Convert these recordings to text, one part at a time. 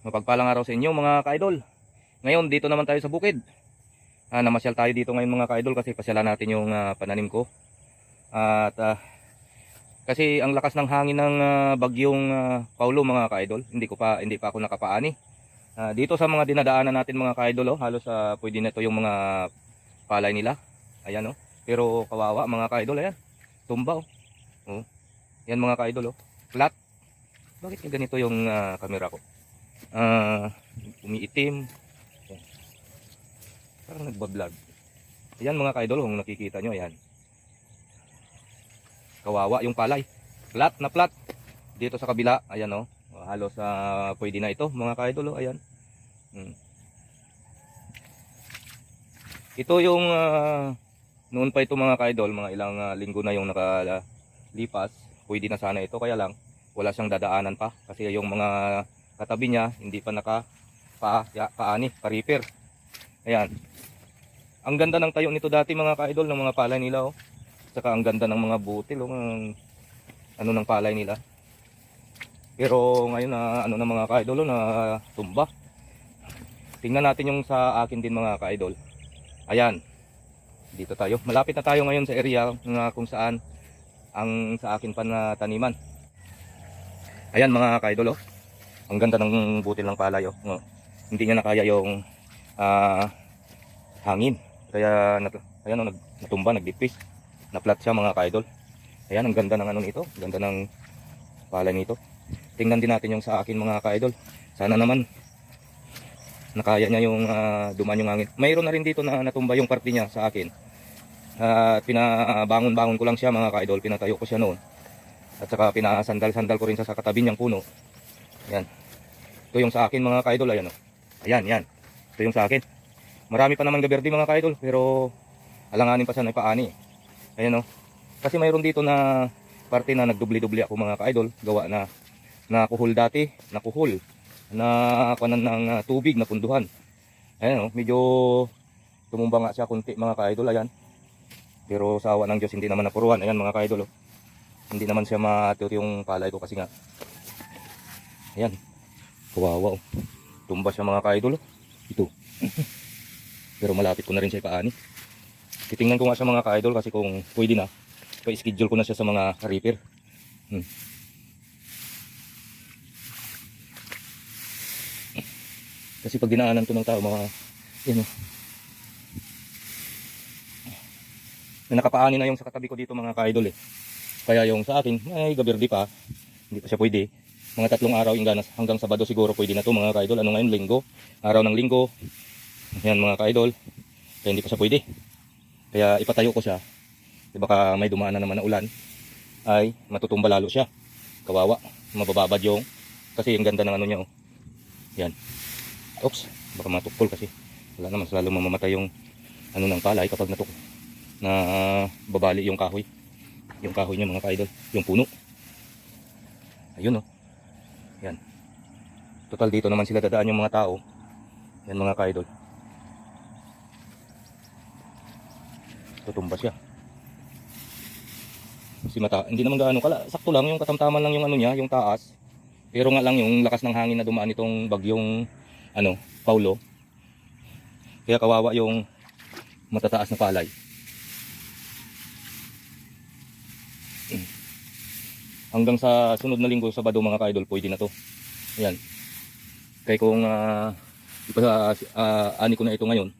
Mapagpalang araw sa inyo mga ka-idol. Ngayon dito naman tayo sa bukid. Ah, namasyal tayo dito ngayon mga ka-idol kasi pasyalan natin yung ah, pananim ko. At ah, kasi ang lakas ng hangin ng ah, bagyong ah, Paulo mga ka-idol, hindi ko pa hindi pa ako nakapaani. Ah, dito sa mga dinadaanan natin mga ka-idol, oh, halos ah, pwede na to yung mga palay nila. Ayan oh. Pero kawawa mga ka-idol, ayan. Tumba oh. oh. Yan mga ka-idol oh. Flat. Bakit ganito yung ah, camera ko? Ah, umiitim. Ayan. Parang nagbablog. Ayan mga ka-idol, kung nakikita nyo, ayan. Kawawa yung palay. Flat na flat. Dito sa kabila, ayan oh. Halos ah, pwede na ito mga ka-idol, oh, ayan. Hmm. Ito yung ah, noon pa ito mga ka-idol, mga ilang ah, linggo na yung nakalipas. Pwede na sana ito, kaya lang wala siyang dadaanan pa kasi yung mga katabi niya hindi pa naka pa, paani, pa-repair. Ayan. Ang ganda ng tayo nito dati mga ka-idol ng mga palay nila oh. Saka ang ganda ng mga butil oh, ng ano ng palay nila. Pero ngayon na ano na mga ka-idol oh, na tumba. Tingnan natin yung sa akin din mga ka-idol. Ayan. Dito tayo. Malapit na tayo ngayon sa area na kung saan ang sa akin pa na taniman. Ayan mga ka-idol oh. Ang ganda ng butil ng palay oh. Oh. Hindi niya nakaya yung ah, hangin. Kaya nat ayan oh, nag natumba, nagdipis. Na-flat siya mga ka-idol. Ayan ang ganda ng ano nito, ganda ng palay nito. Tingnan din natin yung sa akin mga ka-idol. Sana naman nakaya niya yung ah, dumaan yung hangin. Mayroon na rin dito na natumba yung parte niya sa akin. At pinabangon-bangon ko lang siya mga ka-idol, pinatayo ko siya noon. At saka pinasandal-sandal ko rin sa katabi niyang puno. Yan. Ito yung sa akin mga ka-idol, ayan o. Ayan, yan. Ito yung sa akin. Marami pa naman gaberdi mga ka-idol, pero alanganin pa siya na ipaani. Ayan o. Kasi mayroon dito na parte na nagdubli-dubli ako mga ka-idol, gawa na nakuhol dati, nakuhol na kanan ng ah, tubig na punduhan. Ayan o, medyo tumumba nga siya kunti mga ka-idol, ayan. Pero sa awa ng Diyos hindi naman napuruan. Ayan mga ka-idol oh. Hindi naman siya matut yung palay ko kasi nga. Ayan. Kawawa oh. Tumba siya mga ka-idol oh. Ito. Pero malapit ko na rin siya ipaani. Titingnan ko nga siya mga ka-idol kasi kung pwede na. Pa-schedule ko na siya sa mga repair. Hmm. Kasi pag dinaanan ko ng tao mga yan oh. na nakapaani na yung sa katabi ko dito mga ka-idol eh. Kaya yung sa akin, ay gabirdi pa. Hindi pa siya pwede. Mga tatlong araw yung ganas hanggang Sabado siguro pwede na to mga ka-idol. Ano ngayon? Linggo. Araw ng linggo. Yan mga ka-idol. Kaya hindi pa siya pwede. Kaya ipatayo ko siya. Baka may dumaan na naman na ulan. Ay matutumba lalo siya. Kawawa. Mabababad yung. Kasi yung ganda ng ano niya oh. Yan. Oops. Baka matukpol kasi. Wala naman. Lalo mamamatay yung ano ng palay kapag natukol na babali yung kahoy. Yung kahoy niya mga ka-idol. Yung puno. Ayun oh. Yan. Total dito naman sila dadaan yung mga tao. Yan mga ka-idol. Tutumba siya. Si mata, hindi naman gaano kala, sakto lang yung katamtaman lang yung ano niya, yung taas. Pero nga lang yung lakas ng hangin na dumaan itong bagyong ano, Paulo. Kaya kawawa yung matataas na palay. Hanggang sa sunod na linggo Sabado mga ka-idol pwede na to yan kaya kung uh, ipa, uh, ani ko na ito ngayon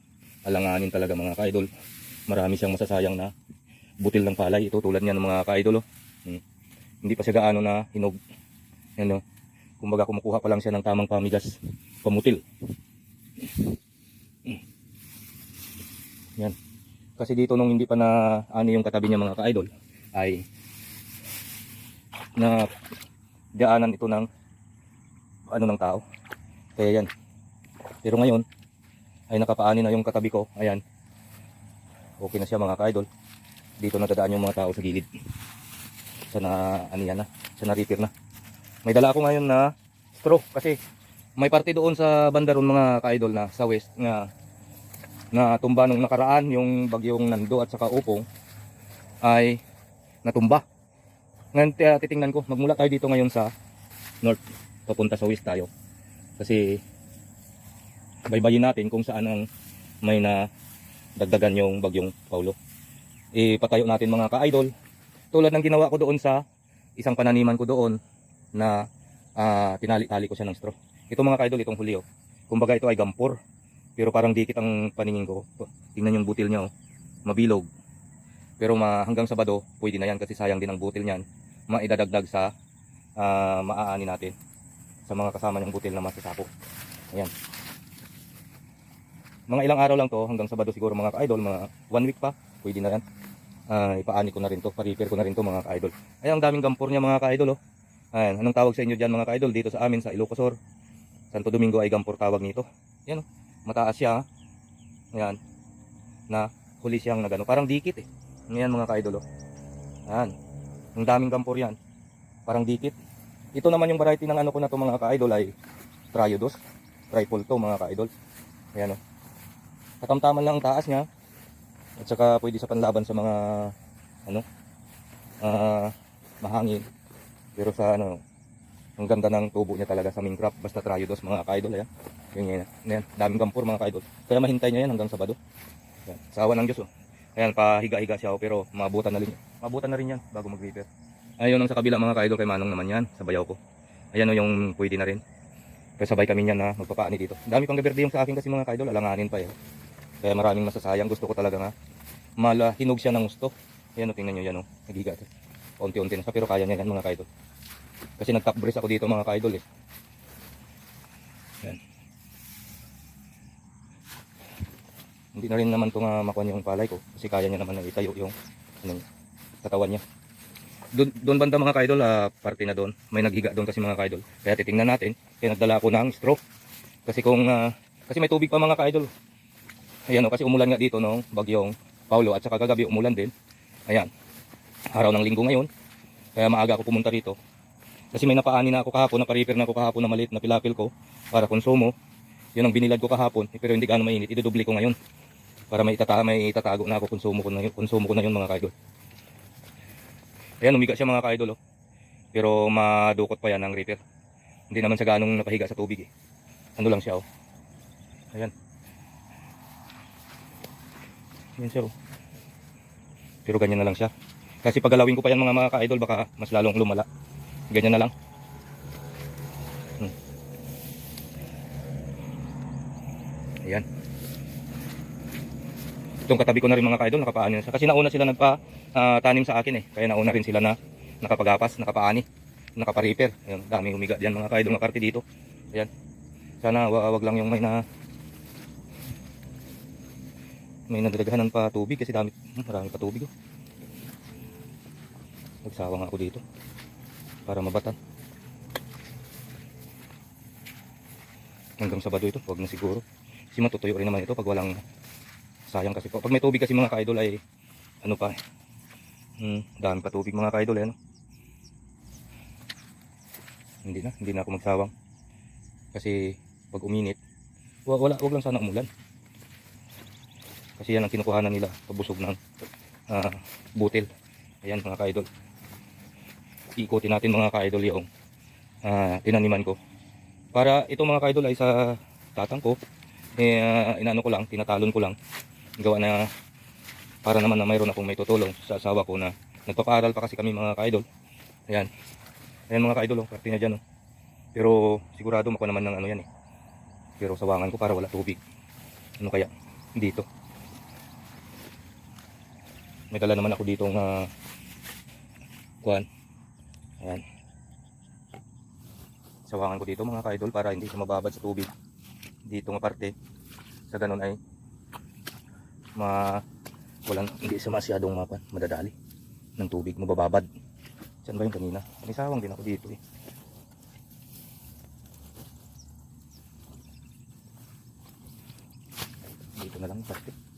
alanganin talaga mga ka-idol marami siyang masasayang na butil ng palay ito tulad niyan mga ka-idol oh. hmm. hindi pa siya gaano na hinog yan oh. kumbaga kumukuha pa lang siya ng tamang pamigas pamutil Hmm. yan kasi dito nung hindi pa na ani yung katabi niya mga ka-idol ay na daanan ito ng ano ng tao. Kaya yan. Pero ngayon ay nakapaani na yung katabi ko. Ayan. Okay na siya mga ka-idol. Dito na dadaan yung mga tao sa gilid. Sana ano yan na. Sana repair na. May dala ako ngayon na straw kasi may parte doon sa banda ron mga ka-idol na sa west nga na tumba nung nakaraan yung bagyong nando at saka upong ay natumba. Ngayon uh, titingnan ko, magmula tayo dito ngayon sa north, papunta sa west tayo. Kasi baybayin natin kung saan ang may na dagdagan yung bagyong Paulo. Ipatayo natin mga ka-idol. Tulad ng ginawa ko doon sa isang pananiman ko doon na ah, tinali-tali ko siya ng straw. Ito mga ka-idol, itong huli oh. Kumbaga ito ay gampor. Pero parang dikit ang paningin ko. Tingnan yung butil niya oh. Mabilog. Pero ma, hanggang Sabado, pwede na yan kasi sayang din ang butil niyan. Maidadagdag sa ah, maaani natin sa mga kasama niyang butil na masasapo. Ayan. Mga ilang araw lang to hanggang Sabado siguro mga ka-idol, mga one week pa, pwede na yan. Ah, ipaani ko na rin to, pa-repair ko na rin to mga ka-idol. Ayan, ang daming gampor niya mga ka-idol oh. Ayan, anong tawag sa inyo diyan mga ka-idol dito sa amin sa Ilocosor? Santo Domingo ay gampor tawag nito. Yan oh, mataas siya. ah. Ayan. Na huli siyang nagano, parang dikit eh. Ngayon mga ka-idol oh. Ayan. Ang daming gampor yan. Parang dikit. Ito naman yung variety ng ano ko na to mga ka-idol ay Triodos. Triple to mga ka-idol. Ayan oh. Katamtaman lang ang taas niya. At saka pwede sa panlaban sa mga ano ah mahangin. Pero sa ano ang ganda ng tubo niya talaga sa Minecraft basta Triodos mga ka-idol ayan. Yun yan. Ayan, daming gampor mga ka-idol. Kaya mahintay niya yan hanggang Sabado. Ayan, sawa ng Diyos oh. Ayan, pahiga-higa siya oh, pero mabutan na rin. Mabutan na rin yan bago mag-repair. Ayun ang sa kabila mga ka-idol kay Manong naman yan sa bayaw ko. Ayan oh, yung pwede na rin. Kaya sabay kami niyan na magpapaani dito. Dami pang gaberde yung sa akin kasi mga ka-idol, alanganin pa eh. Kaya maraming masasayang. Gusto ko talaga nga malahinog siya ng gusto. Ayan o, tingnan nyo yan o. Nagiga ito. Unti-unti na siya pero kaya niya yan mga ka-idol. Kasi nag-top brace ako dito mga ka-idol eh. Hindi na rin naman ito nga makuha yung palay ko. Kasi kaya niya naman na itayo yung ano, katawan niya. Doon, doon banda mga ka-idol, ah, parte na doon. May naghiga doon kasi mga ka-idol. Kaya titingnan natin. Kaya nagdala ako ng straw. Kasi kung, ah, kasi may tubig pa mga ka-idol. Ayan o, kasi umulan nga dito nung bagyong Paulo at saka kagabi umulan din. Ayan. Araw ng linggo ngayon. Kaya maaga ako pumunta rito. Kasi may napaani na ako kahapon, napa-repair na ako kahapon na maliit na pilapil ko para konsumo. Yun ang binilad ko kahapon, pero hindi gaano mainit. Idudubli ko ngayon. Para may, itata may itatago na ako, konsumo ko na yun, konsumo ko na yun mga kaidol. Ayan, umiga siya mga kaidol. Oh. Pero madukot pa yan ang repair. Hindi naman siya ganong nakahiga sa tubig eh. Ano lang siya oh. Ayan. Ayan siya oh. Pero ganyan na lang siya. Kasi pag galawin ko pa yan mga mga ka-idol baka mas lalong lumala. Ganyan na lang. Itong katabi ko na rin mga ka-idol, nakapaani na siya. Kasi nauna sila nagpa ah, tanim sa akin eh. Kaya nauna rin sila na nakapagapas, nakapaani, nakapariper. Ayan, daming humiga diyan mga ka-idol ng karte dito. Ayan. Sana wa- wag lang yung may na may nadagdagan pa tubig kasi dami, hmm, marami pa tubig oh. Nagsawa ako dito para mabatan. Hanggang Sabado ito, wag na siguro. Kasi matutuyo rin naman ito pag walang sayang kasi po. Pag may tubig kasi mga ka-idol ay ano pa. Hmm, dami pa tubig mga ka-idol eh, ano? Hindi na, hindi na ako magsawang. Kasi pag uminit, wa- wala, wag lang sana umulan. Kasi yan ang kinukuhanan nila, pabusog ng ah, butil. Ayan mga ka-idol ikutin natin mga ka-idol yung ah, tinaniman ko. Para itong mga ka-idol ay sa tatang ko, eh, ah, inano ko lang, tinatalon ko lang. Gawa na para naman na mayroon akong may tutulong sa asawa ko na nagpapaaral pa kasi kami mga ka-idol. Ayan. Ayan mga ka-idol, oh, parte na dyan. Oh. Pero sigurado makuha naman ng ano yan eh. Pero sawangan ko para wala tubig. Ano kaya? Dito. May dala naman ako dito ng uh, kuhan. Ayan. Sawangan ko dito mga ka-idol para hindi siya mababad sa tubig. Dito nga parte. Sa ganun ay ma walang hindi siya masyadong mapan, madadali ng tubig, mabababad. Saan ba yung kanina? May din ako dito eh. Dito na lang dito.